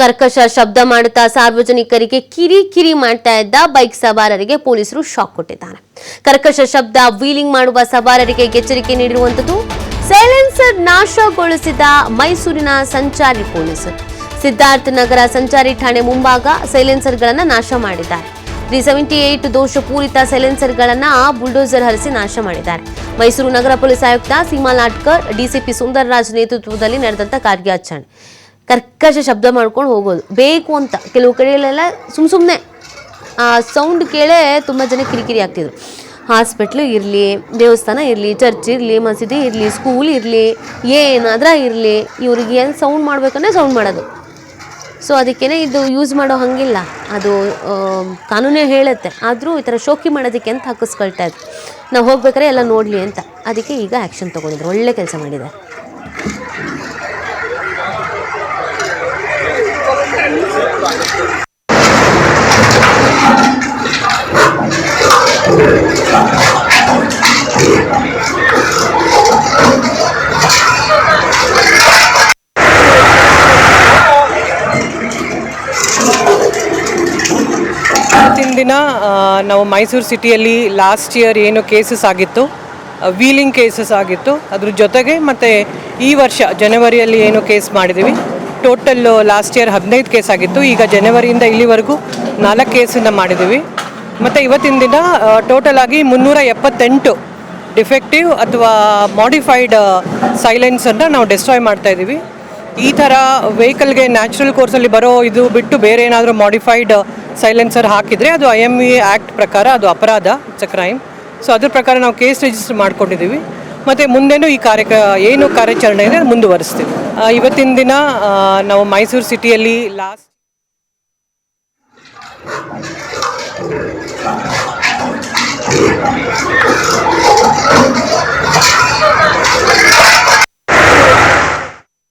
ಕರ್ಕಶ ಶಬ್ದ ಮಾಡುತ್ತಾ ಸಾರ್ವಜನಿಕರಿಗೆ ಕಿರಿ ಕಿರಿ ಮಾಡ್ತಾ ಇದ್ದ ಬೈಕ್ ಸವಾರರಿಗೆ ಪೊಲೀಸರು ಶಾಕ್ ಕೊಟ್ಟಿದ್ದಾರೆ. ಕರ್ಕಶ ಶಬ್ದ ವೀಲಿಂಗ್ ಮಾಡುವ ಸವಾರರಿಗೆ ಎಚ್ಚರಿಕೆ ನೀಡಿರುವಂತದ್ದು ಸೈಲೆನ್ಸರ್ ನಾಶಗೊಳಿಸಿದ ಮೈಸೂರಿನ ಸಂಚಾರಿ ಪೊಲೀಸರು. ಸಿದ್ಧಾರ್ಥ ನಗರ ಸಂಚಾರಿ ಠಾಣೆ ಮುಂಭಾಗ ಸೈಲೆನ್ಸರ್ಗಳನ್ನು ನಾಶ ಮಾಡಿದ್ದಾರೆ. ತ್ರೀ ಸೆವೆಂಟಿ ಏಟ್ ದೋಷಪೂರಿತ ಸೈಲೆನ್ಸರ್ಗಳನ್ನ ಬುಲ್ಡೋಸರ್ ಹರಿಸಿ ನಾಶ ಮಾಡಿದ್ದಾರೆ. ಮೈಸೂರು ನಗರ ಪೊಲೀಸ್ ಆಯುಕ್ತ ಸೀಮಾ ಲಾಟ್ಕರ್, ಡಿಸಿಪಿ ಸುಂದರರಾಜ್ ನೇತೃತ್ವದಲ್ಲಿ ನಡೆದಂತ ಕಾರ್ಯಾಚರಣೆ. ಕರ್ಕಶ ಶಬ್ದ ಮಾಡ್ಕೊಂಡು ಹೋಗೋದು. ಬೇಕು ಅಂತ. ಕೆಲವು ಕಡೆಯಲ್ಲೆಲ್ಲ ಸುಮ್ ಸುಮ್ಮನೆ ಆ ಸೌಂಡ್ ಕೇಳೇ ತುಂಬ ಜನ ಕಿರಿಕಿರಿ ಆಗ್ತಿದ್ರು. ಹಾಸ್ಪಿಟ್ಲು ಇರಲಿ, ದೇವಸ್ಥಾನ ಇರಲಿ ಚರ್ಚ್ ಇರಲಿ, ಮಸೀದಿ ಇರಲಿ ಸ್ಕೂಲ್ ಇರಲಿ, ಏನಾದ್ರೂ ಇರಲಿ, ಇವ್ರಿಗೆ ಏನು ಸೌಂಡ್ ಮಾಡ್ಬೇಕಂದ್ರೆ ಸೌಂಡ್ ಮಾಡೋದು. ಸೊ ಅದಕ್ಕೇನೆ ಇದು ಯೂಸ್ ಮಾಡೋ ಹಂಗಿಲ್ಲ. ಅದು ಕಾನೂನೇ ಹೇಳುತ್ತೆ. ಆದರೂ ಈ ಥರ ಶೋಕಿ ಮಾಡೋದಕ್ಕೆ ಅಂತ ಹಾಕಿಸ್ಕೊಳ್ತಾ ಇದ್ದೆ ನಾವು ಹೋಗ್ಬೇಕಾದ್ರೆ ಎಲ್ಲ ನೋಡಲಿ ಅಂತ. ಅದಕ್ಕೆ ಈಗ ಆ್ಯಕ್ಷನ್ ತೊಗೊಂಡಿದ್ರು. ಒಳ್ಳೆ ಕೆಲಸ ಮಾಡಿದ್ದಾರೆ ಇವತ್ತಿನ ದಿನ ನಾವು ಮೈಸೂರು ಸಿಟಿಯಲ್ಲಿ ಲಾಸ್ಟ್ ಇಯರ್ ಏನು ಕೇಸಸ್ ಆಗಿತ್ತು ವೀಲಿಂಗ್ ಕೇಸಸ್ ಆಗಿತ್ತು. ಅದ್ರ ಜೊತೆಗೆ ಮತ್ತು ಈ ವರ್ಷ ಜನವರಿಯಲ್ಲಿ ಏನು ಕೇಸ್ ಮಾಡಿದ್ದೀವಿ ಟೋಟಲ್ ಲಾಸ್ಟ್ ಇಯರ್ ಹದಿನೈದು ಕೇಸ್ ಆಗಿತ್ತು. ಈಗ ಜನವರಿಯಿಂದ ಇಲ್ಲಿವರೆಗೂ ನಾಲ್ಕು ಕೇಸನ್ನು ಮಾಡಿದ್ದೀವಿ ಮತ್ತು ಇವತ್ತಿನ ದಿನ ಟೋಟಲ್ ಆಗಿ ಮುನ್ನೂರ ಎಪ್ಪತ್ತೆಂಟು ಡಿಫೆಕ್ಟಿವ್ ಅಥವಾ ಮಾಡಿಫೈಡ್ ಸೈಲೆನ್ಸನ್ನು ನಾವು ಡೆಸ್ಟ್ರಾಯ್ ಮಾಡ್ತಾ ಇದ್ದೀವಿ ಈ ಥರ ವೆಹಿಕಲ್ಗೆ ನ್ಯಾಚುರಲ್ ಕೋರ್ಸಲ್ಲಿ ಬರೋ ಇದು ಬಿಟ್ಟು ಬೇರೆ ಏನಾದರೂ ಮಾಡಿಫೈಡ್ ಸೈಲೆನ್ಸರ್ ಹಾಕಿದರೆ ಅದು ಐ ಎಂ ಇ ಆ್ಯಕ್ಟ್ ಪ್ರಕಾರ ಅದು ಅಪರಾಧ ಇಟ್ಸ್ ಅ ಕ್ರೈಮ್ ಸೊ ಅದ್ರ ಪ್ರಕಾರ ನಾವು ಕೇಸ್ ರಿಜಿಸ್ಟರ್ ಮಾಡ್ಕೊಂಡಿದ್ದೀವಿ. ಮತ್ತು ಮುಂದೆನೂ ಈ ಕಾರ್ಯ ಏನು ಕಾರ್ಯಾಚರಣೆ ಇದೆ ಮುಂದುವರಿಸ್ತೀವಿ. ಇವತ್ತಿನ ದಿನ ನಾವು ಮೈಸೂರು ಸಿಟಿಯಲ್ಲಿ ಲಾಸ್ಟ್